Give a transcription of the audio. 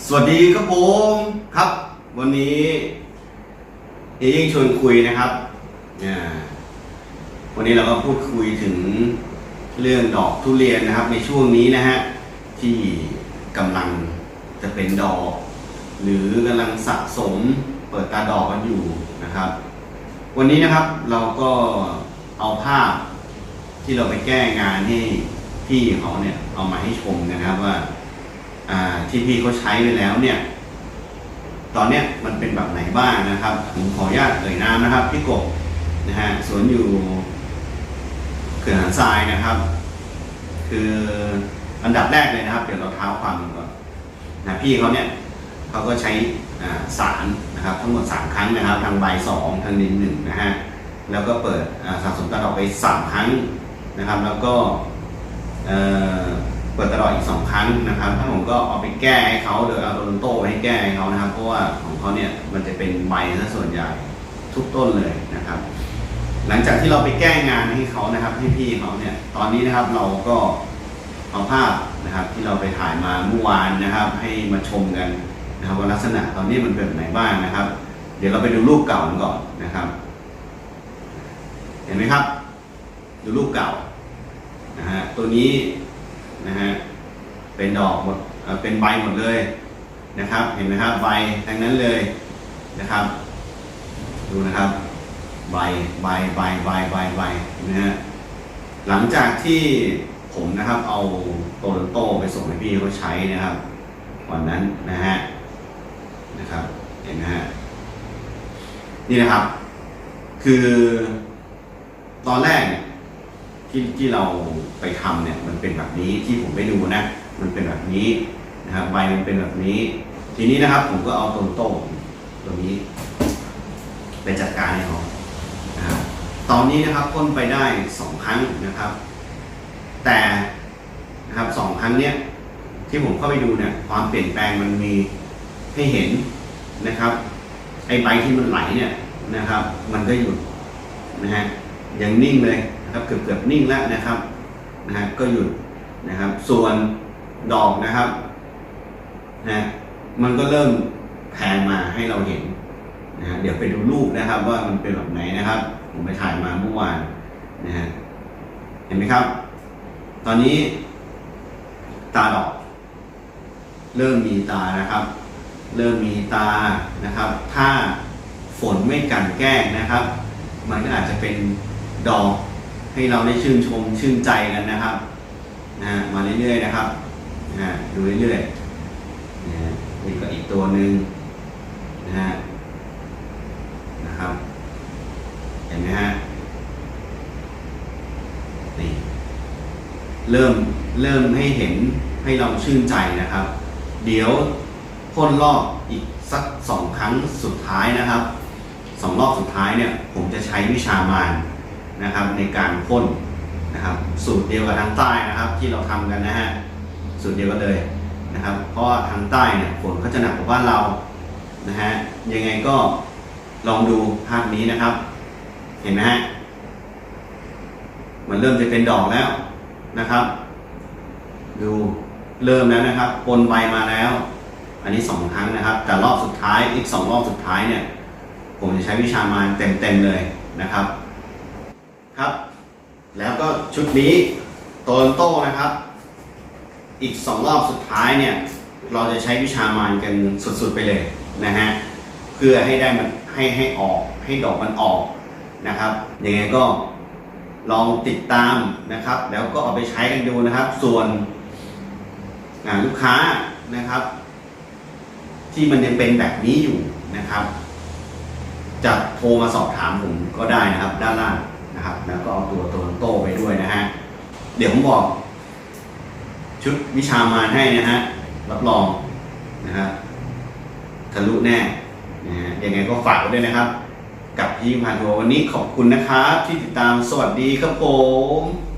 สวัสดีครับผมครับ วันนี้เอยิ่งชวนคุยนะครับอ่าวันนี้เราก็พูดคุยถึงเรื่องดอกทุเรียนนะครับ ในช่วงนี้นะฮะที่กำลังจะเป็นดอก หรือกำลังสะสมเปิดตาดอกกันอยู่นะครับ วันนี้นะครับเราก็เอาภาพที่เราไปแก้งานให้พี่เขาเนี่ยเอามาให้ชมกันนะครับว่า ที่พี่เขาใช้ไปแล้วเนี่ย ตอนเนี้ยมันเป็นแบบไหนบ้างนะครับผมขออนุญาตเอ่ยนามนะครับ พี่กบนะฮะสวนอยู่เขื่อนหานทรายนะครับ คืออันดับแรกเลยนะครับ เดี๋ยวเราเท้าความกันก่อนนะพี่เขาเนี่ยเขาก็ใช้สารนะครับ ทั้งหมดสามครั้งนะครับ ทางใบสองทางดินหนึ่งนะฮะแล้วก็เปิดอ่าสะสมตลอดไปสามครั้งนะครับ แล้วก็ เปิดตลอดอีกสองครั้งนะครับถ้าผมก็เอาไปแก้ให้เขาโดยเอาโดนโต้ไปให้แก้ให้เขานะครับ เพราะว่าของเขาเนี่ยมันจะเป็นใบซะส่วนใหญ่ทุกต้นเลยนะครับ หลังจากที่เราไปแก้งานให้เขานะครับให้พี่เขาเนี่ยตอนนี้นะครับเราก็เอาภาพนะครับที่เราไปถ่ายมาเมื่อวานนะครับ ให้มาชมกันนะครับว่าลักษณะตอนนี้มันเป็นแบบไหนบ้างนะครับ เดี๋ยวเราไปดูรูปเก่ากันก่อนนะครับ เห็นไหมครับ ดูรูปเก่านะฮะตัวนี้ นะฮะเป็นดอกหมดเป็นใบหมดเลยนะครับ เห็นไหมครับใบทั้งนั้นเลยนะครับ ดูนะครับ ใบใบใบใบใบใบนะฮะหลังจากที่ผมนะครับ เอาโตโรโตไปส่งให้พี่เขาใช้นะครับวันนั้นนะฮะนะครับ เห็นไหมฮะนี่นะครับ คือตอนแรกเนี่ย ที่ที่เราไปทำเนี่ยมันเป็นแบบนี้ที่ผมไปดูนะมันเป็นแบบนี้นะครับใบมันเป็นแบบนี้ ทีนี้นะครับผมก็เอาต้นโต้ตัวนี้ ไปจัดการให้เขานะครับตอนนี้นะครับพ่นไปได้สองครั้งนะครับ แต่นะครับสองครั้งเนี้ยที่ผมเข้าไปดูเนี่ยความเปลี่ยนแปลงมันมีให้เห็นนะครับไอ้ใบที่มันไหลเนี่ยนะครับ มันก็หยุดนะฮะ ยังนิ่งเลยนะครับเกือบเกือบนิ่งแล้วนะครับนะฮะก็หยุดนะครับ ส่วนดอกนะครับนะมันก็เริ่มแพงมาให้เราเห็นนะฮะเดี๋ยวไปดูรูปนะครับ ว่ามันเป็นแบบไหนนะครับ ผมไปถ่ายมาเมื่อวานนะฮะเห็นไหมครับ ตอนนี้ตาดอก เริ่มมีตานะครับ เริ่มมีตานะครับ ถ้าฝนไม่กันแกล้งนะครับ มันก็อาจจะเป็น ดอก ให้เราได้ชื่นชมชื่นใจกันนะครับนะมาเรื่อยๆนะครับนะดูเรื่อยๆนะนี่ก็อีกตัวหนึ่งนะฮะนะครับเห็นไหมฮะนี่เริ่มเริ่มให้เห็นให้เราชื่นใจนะครับ เดี๋ยวพ่นรอบอีกสักสองครั้งสุดท้ายนะครับสองรอบสุดท้ายเนี่ย ผมจะใช้วิชามาน นะครับในการพ่นนะครับ สูตรเดียวกับทางใต้นะครับ ที่เราทำกันนะฮะสูตรเดียวกันเลยนะครับ เพราะว่าทางใต้เนี่ยฝนเขาจะหนักกว่าบ้านเรานะฮะยังไงก็ลองดูภาพนี้นะครับ เห็นไหมฮะมันเริ่มจะเป็นดอกแล้วนะครับ ดูเริ่มแล้วนะครับปนใบมาแล้ว อันนี้สองครั้งนะครับ แต่รอบสุดท้ายอีกสองรอบสุดท้ายเนี่ย ผมจะใช้วิชามารเต็มๆเลยนะครับ ครับ แล้วก็ชุดนี้โตนโต้นะครับ อีกสองรอบสุดท้ายเนี่ย เราจะใช้วิชามารกันสุดๆไปเลยนะฮะ เพื่อให้ได้มันให้ให้ออกให้ดอกมันออกนะครับยังไงก็ลองติดตามนะครับ แล้วก็เอาไปใช้กันดูนะครับ ส่วนงานลูกค้านะครับ ที่มันยังเป็นแบบนี้อยู่นะครับ จะโทรมาสอบถามผมก็ได้นะครับ ด้านล่าง นะครับ แล้วก็เอาตัวโตนโต้ไปด้วยนะฮะ เดี๋ยวผมบอกชุดวิชามารให้นะฮะ รับรองนะฮะทะลุแน่นะฮะยังไงก็ฝากไว้ด้วยนะครับ กับพี่พาทัวร์วันนี้ขอบคุณนะครับที่ติดตามสวัสดีครับผม